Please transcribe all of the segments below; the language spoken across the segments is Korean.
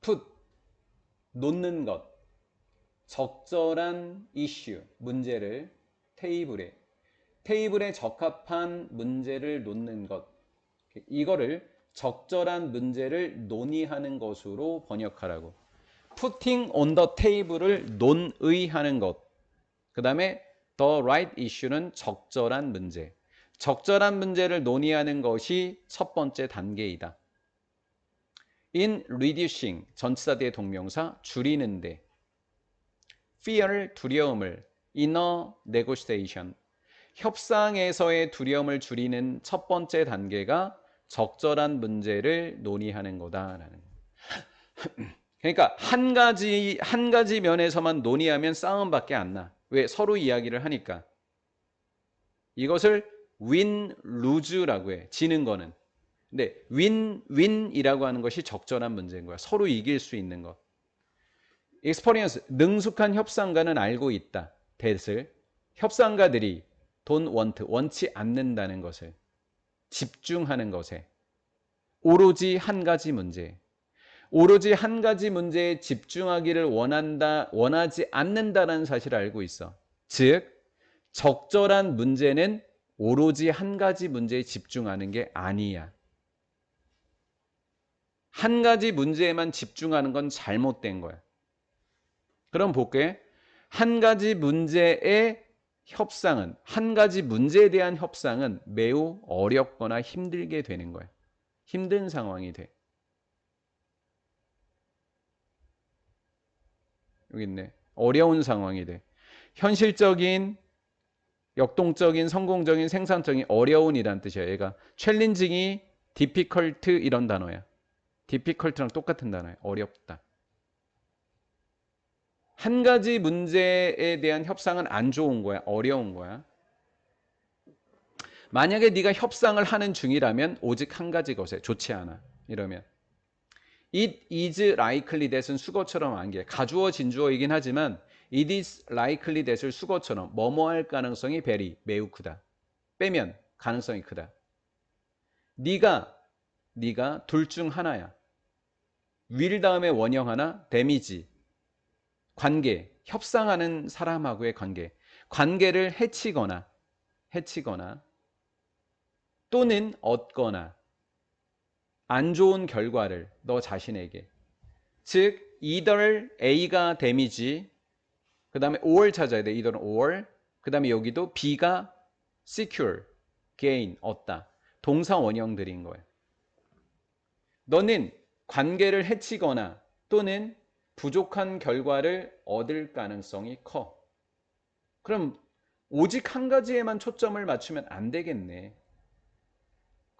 put 놓는 것 적절한 이슈 문제를 테이블에 테이블에 적합한 문제를 놓는 것 이거를 적절한 문제를 논의하는 것으로 번역하라고 putting on the table을 논의하는 것. 그 다음에 the right issue는 적절한 문제. 적절한 문제를 논의하는 것이 첫 번째 단계이다. In reducing 전치사 뒤의 동명사 줄이는데 fear 두려움을 in a negotiation 협상에서의 두려움을 줄이는 첫 번째 단계가 적절한 문제를 논의하는 거다라는 그러니까 한 가지 한 가지 면에서만 논의하면 싸움밖에 안 나. 왜 서로 이야기를 하니까. 이것을 win lose라고 해. 지는 거는. 근데 win이라고 하는 것이 적절한 문제인 거야. 서로 이길 수 있는 것. experience 능숙한 협상가는 알고 있다. that을 협상가들이 don't want 원치 않는다는 것을 집중하는 것에 오로지 한 가지 문제 오로지 한 가지 문제에 집중하기를 원한다, 원하지 않는다는 사실을 알고 있어. 즉, 적절한 문제는 오로지 한 가지 문제에 집중하는 게 아니야. 한 가지 문제에만 집중하는 건 잘못된 거야. 그럼 볼게. 한 가지 문제의 협상은, 한 가지 문제에 대한 협상은 매우 어렵거나 힘들게 되는 거야. 힘든 상황이 돼. 여기 있네. 어려운 상황이 돼. 현실적인 역동적인 성공적인 생산적인 어려운이란 뜻이야. 얘가 챌린징이 difficult 이런 단어야. Difficult랑 똑같은 단어야. 어렵다. 한 가지 문제에 대한 협상은 안 좋은 거야. 어려운 거야. 만약에 네가 협상을 하는 중이라면 오직 한 가지 것에 좋지 않아. 이러면 It is likely that은 수거처럼 안게 가주어 진주어이긴 하지만 it is likely that을 수거처럼 뭐뭐 할 가능성이 very 매우 크다. 빼면 가능성이 크다. 네가 네가 둘 중 하나야. will 다음에 원형 하나 데미지. 관계 협상하는 사람하고의 관계. 관계를 해치거나 해치거나 또는 얻거나. 안 좋은 결과를 너 자신에게. 즉 either A가 데미지 그 다음에 or 찾아야 돼 either or 그 다음에 여기도 B가 secure gain 얻다. 동사 원형들인 거예요 너는 관계를 해치거나 또는 부족한 결과를 얻을 가능성이 커 그럼 오직 한 가지에만 초점을 맞추면 안 되겠네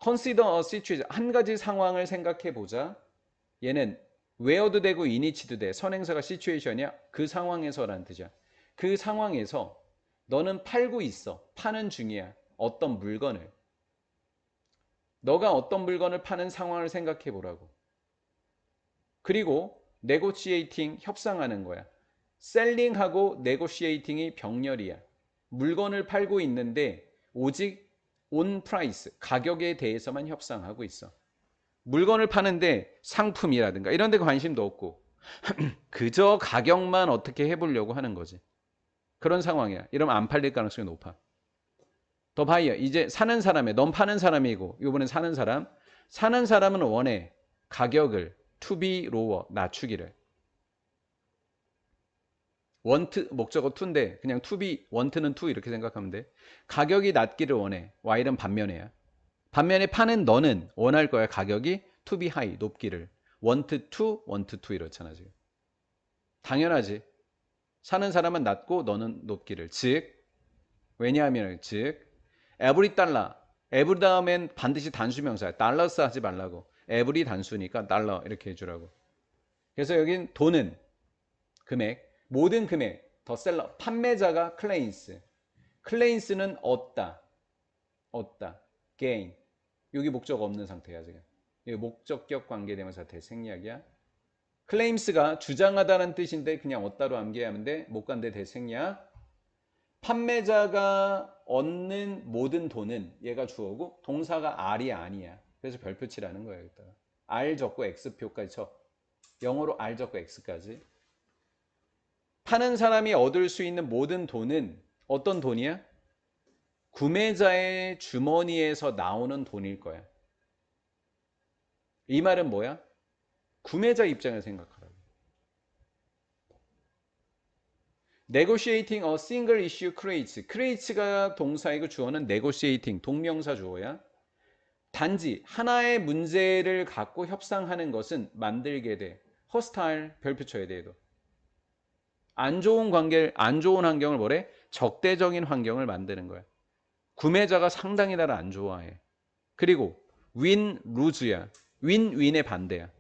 consider a situation 한 가지 상황을 생각해 보자. 얘는 where도 되고 in이치도 돼. 선행사가 situation이야. 그 상황에서라는 뜻이야. 그 상황에서 너는 팔고 있어. 파는 중이야. 어떤 물건을. 너가 어떤 물건을 파는 상황을 생각해 보라고. 그리고 negotiating 협상하는 거야. 셀링하고 negotiating이 병렬이야. 물건을 팔고 있는데 오직 온 프라이스 가격에 대해서만 협상하고 있어. 물건을 파는데 상품이라든가 이런 데 관심도 없고 그저 가격만 어떻게 해보려고 하는 거지. 그런 상황이야. 이러면 안 팔릴 가능성이 높아. 더 바이어 이제 사는 사람에 넌 파는 사람이고 이번엔 사는 사람 사는 사람은 원해 가격을 to be lower 낮추기를 원트 목적어 to인데 그냥 to be 원트는 to 이렇게 생각하면 돼. 가격이 낮기를 원해. while은 반면에야. 반면에 파는 너는 원할 거야. 가격이 to be high 높기를. want to want to 이렇잖아 지금. 당연하지. 사는 사람은 낮고 너는 높기를. 즉 왜냐하면 즉 every 달러 every 다음엔 반드시 단수 명사야. 달러스 하지 말라고. every 단수니까 달러 이렇게 해주라고. 그래서 여긴 돈은 금액 모든 금액 더 셀러 판매자가 클레인스 클레인스는 얻다 얻다 gain 여기 목적 없는 상태야 지금 여기 목적격 관계대명사 대생략이야 클레임스가 주장하다는 뜻인데 그냥 얻다로 암기하면 돼. 못 간데 대생략. 판매자가 얻는 모든 돈은 얘가 주어고 동사가 R이 아니야. 그래서 별표 치라는 거야. 여기다가. R 적고 X표까지 쳐. 영어로 R 적고 X까지. 파는 사람이 얻을 수 있는 모든 돈은 어떤 돈이야? 구매자의 주머니에서 나오는 돈일 거야. 이 말은 뭐야? 구매자 입장을 생각하라고. Negotiating a single issue creates. creates가 동사이고 주어는 negotiating, 동명사 주어야. 단지 하나의 문제를 갖고 협상하는 것은 만들게 돼. hostile 별표 쳐야 돼, 얘도. 안 좋은 관계, 안 좋은 환경을 뭐래? 적대적인 환경을 만드는 거야. 구매자가 상당히 나를 안 좋아해. 그리고 윈 루즈야. 윈 윈의 반대야.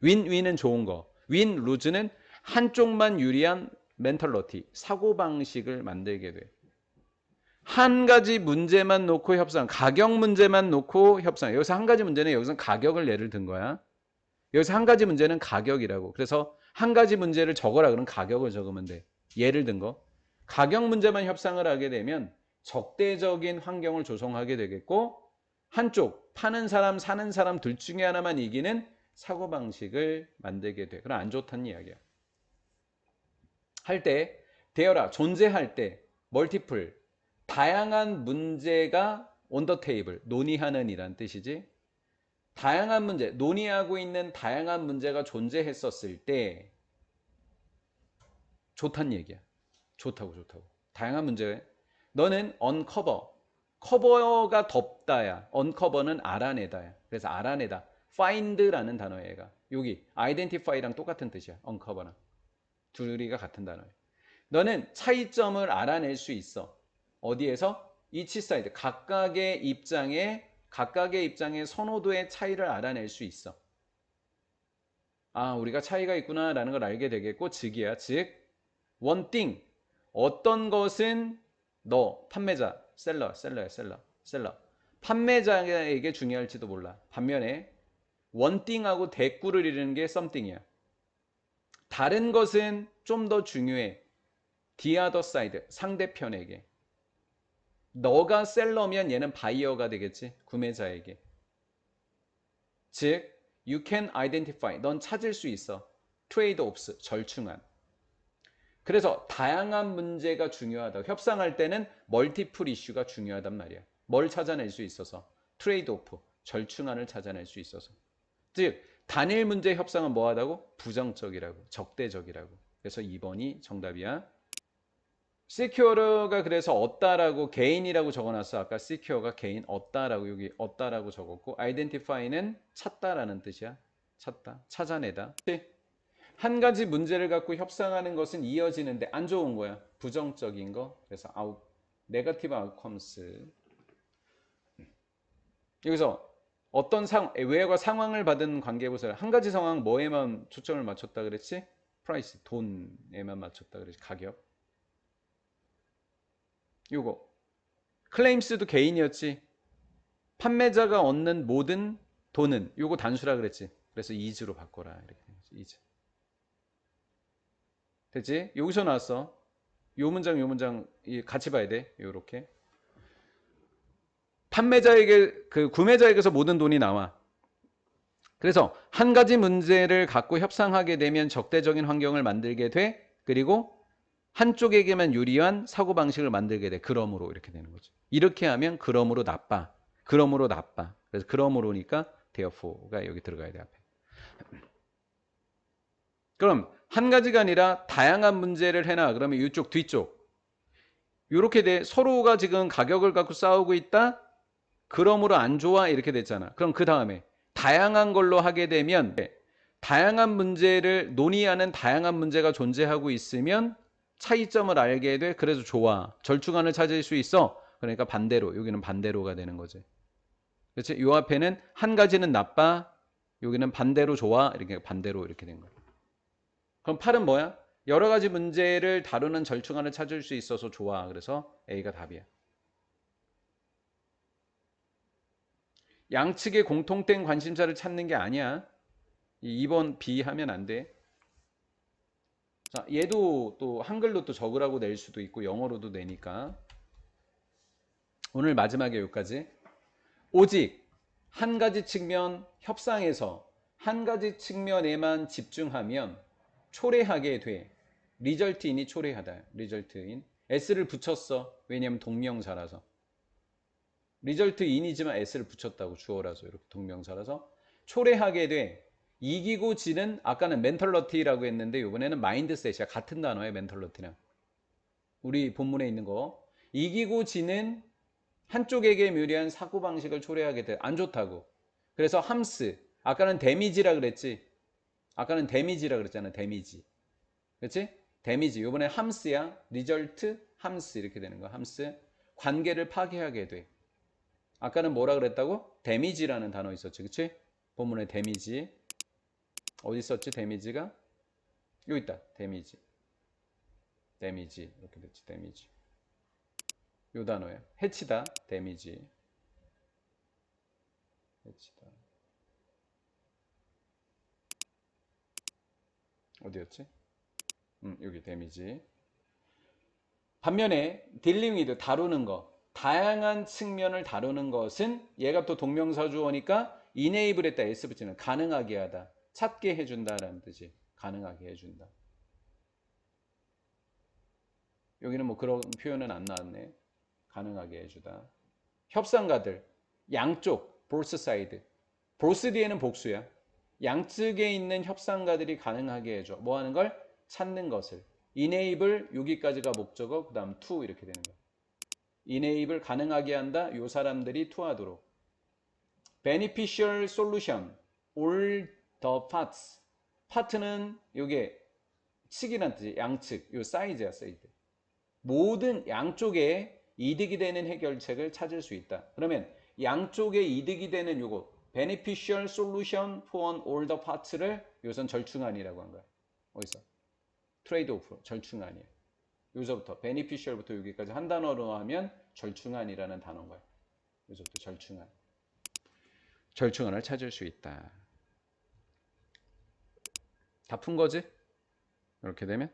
윈 윈은 좋은 거. 윈 루즈는 한쪽만 유리한 멘털러티, 사고 방식을 만들게 돼. 한 가지 문제만 놓고 협상, 가격 문제만 놓고 협상. 여기서 한 가지 문제는 여기서 가격을 예를 든 거야. 여기서 한 가지 문제는 가격이라고. 그래서 한 가지 문제를 적어라 그러면 가격을 적으면 돼. 예를 든 거. 가격 문제만 협상을 하게 되면 적대적인 환경을 조성하게 되겠고 한쪽 파는 사람 사는 사람 둘 중에 하나만 이기는 사고 방식을 만들게 돼. 그럼 안 좋다는 이야기야. 할 때 되어라 존재할 때 멀티플 다양한 문제가 온더 테이블 논의하는 이란 뜻이지. 다양한 문제 논의하고 있는 다양한 문제가 존재했었을 때 좋다는 얘기야. 좋다고 좋다고. 다양한 문제. 너는 언커버. 커버가 덮다야. 언커버는 알아내다야. 그래서 알아내다. find라는 단어야 얘가. 여기 identify랑 똑같은 뜻이야. uncover랑. 둘이가 같은 단어야. 너는 차이점을 알아낼 수 있어. 어디에서? 이치 사이드. 각각의 입장에 각각의 입장의 선호도의 차이를 알아낼 수 있어. 아, 우리가 차이가 있구나라는 걸 알게 되겠고 즉이야. 즉 one thing 어떤 것은 너 판매자 셀러 셀러야 셀러 셀러 판매자에게 중요할지도 몰라 반면에 thing하고 대꾸를 이루는 게 something이야 다른 것은 좀 더 중요해 the other side 상대편에게 너가 셀러면 얘는 바이어가 되겠지 구매자에게 즉 you can identify 넌 찾을 수 있어 trade offs 절충안 그래서 다양한 문제가 중요하다. 협상할 때는 멀티플 이슈가 중요하단 말이야. 뭘 찾아낼 수 있어서 트레이드 오프, 절충안을 찾아낼 수 있어서. 즉 단일 문제 협상은 뭐하다고? 부정적이라고, 적대적이라고. 그래서 2번이 정답이야. 시큐어가 그래서 얻다라고 개인이라고 적어놨어. 아까 시큐어가 개인 얻다라고 여기 얻다라고 적었고 identify는 찾다라는 뜻이야. 찾다, 찾아내다. 한 가지 문제를 갖고 협상하는 것은 이어지는데 안 좋은 거야. 부정적인 거. 그래서 아웃 네거티브 아웃컴스. 여기서 어떤 상 외과 상황을 받은 관계 보세요. 한 가지 상황 뭐에만 초점을 맞췄다 그랬지? 프라이스 돈에만 맞췄다 그랬지. 가격. 요거 클레임스도 개인이었지. 판매자가 얻는 모든 돈은 요거 단수라 그랬지. 그래서 이즈로 바꿔라 이렇게 이즈. 됐지? 여기서 나왔어. 요 문장 요 문장 같이 봐야 돼. 요렇게. 판매자에게 그 구매자에게서 모든 돈이 나와. 그래서 한 가지 문제를 갖고 협상하게 되면 적대적인 환경을 만들게 돼. 그리고 한쪽에게만 유리한 사고 방식을 만들게 돼. 그러므로 이렇게 되는 거죠. 이렇게 하면 그러므로 나빠. 그러므로 나빠. 그래서 그러므로니까 therefore가 여기 들어가야 돼 앞에. 그럼 한 가지가 아니라 다양한 문제를 해놔. 그러면 이쪽 뒤쪽 이렇게 돼 서로가 지금 가격을 갖고 싸우고 있다. 그러므로 안 좋아 이렇게 됐잖아. 그럼 그 다음에 다양한 걸로 하게 되면 다양한 문제를 논의하는 다양한 문제가 존재하고 있으면 차이점을 알게 돼. 그래서 좋아. 절충안을 찾을 수 있어. 그러니까 반대로 여기는 반대로가 되는 거지. 그렇지? 요 앞에는 한 가지는 나빠. 여기는 반대로 좋아. 이렇게 반대로 이렇게 된 거야. 그럼 8은 뭐야? 여러 가지 문제를 다루는 절충안을 찾을 수 있어서 좋아. 그래서 A가 답이야. 양측의 공통된 관심사를 찾는 게 아니야. 2번 B 하면 안 돼. 자, 얘도 또 한글로 또 적으라고 낼 수도 있고 영어로도 내니까. 오늘 마지막에 여기까지. 오직 한 가지 측면 협상에서 한 가지 측면에만 집중하면 초래하게 돼. 리절트인이 초래하다. 리절트인. s를 붙였어. 왜냐면 동명사라서. 리절트 인이지만 s를 붙였다고 주어라서 이렇게 동명사라서 초래하게 돼. 이기고 지는 아까는 멘털러티라고 했는데 이번에는 마인드셋이야. 같은 단어예요. 멘털러티랑. 우리 본문에 있는 거. 이기고 지는 한쪽에게 유리한 사고방식을 초래하게 돼. 안 좋다고. 그래서 함스. 아까는 데미지라 그랬지. 아까는 데미지라 그랬잖아. 데미지. 그렇지? 데미지. 이번에 함스야. 리절트 함스 이렇게 되는 거야. 함스. 관계를 파괴하게 돼. 아까는 뭐라 그랬다고? 데미지라는 단어 있었지. 그렇지? 본문에 데미지. 어디 있었지? 데미지가? 여기 있다. 데미지. 데미지. 이렇게 됐지. 데미지. 요 단어야. 해치다. 데미지. 해치다. 어디였지? 음, 여기 데미지. 반면에 딜링 위드 다루는 거. 다양한 측면을 다루는 것은 얘가 또 동명사 주어니까 enable 했다 s 붙이는 가능하게 하다. 찾게 해준다라는 뜻이 가능하게 해준다. 여기는 뭐 그런 표현은 안 나왔네. 가능하게 해주다. 협상가들 양쪽 보스 사이드 보스 뒤에는 복수야. 양측에 있는 협상가들이 가능하게 해줘. 뭐 하는 걸? 찾는 것을. enable 여기까지가 목적어 그 다음 to 이렇게 되는 거야. Enable 가능하게 한다. 요 사람들이 투하도록. beneficial solution all the parts. 파트는 요게 측이란 뜻이 양측. 요 사이즈야 사이즈. 모든 양쪽에 이득이 되는 해결책을 찾을 수 있다. 그러면 양쪽에 이득이 되는 요거 beneficial solution for all the parts를 요선 절충안이라고 한 거야. 어디서? 트레이드 오프 절충안이야. 여기서부터 beneficial부터 여기까지 한 단어로 하면 절충안이라는 단어인 거야. 여기서부터 절충안. 절충안을 찾을 수 있다. 다 푼 거지? 이렇게 되면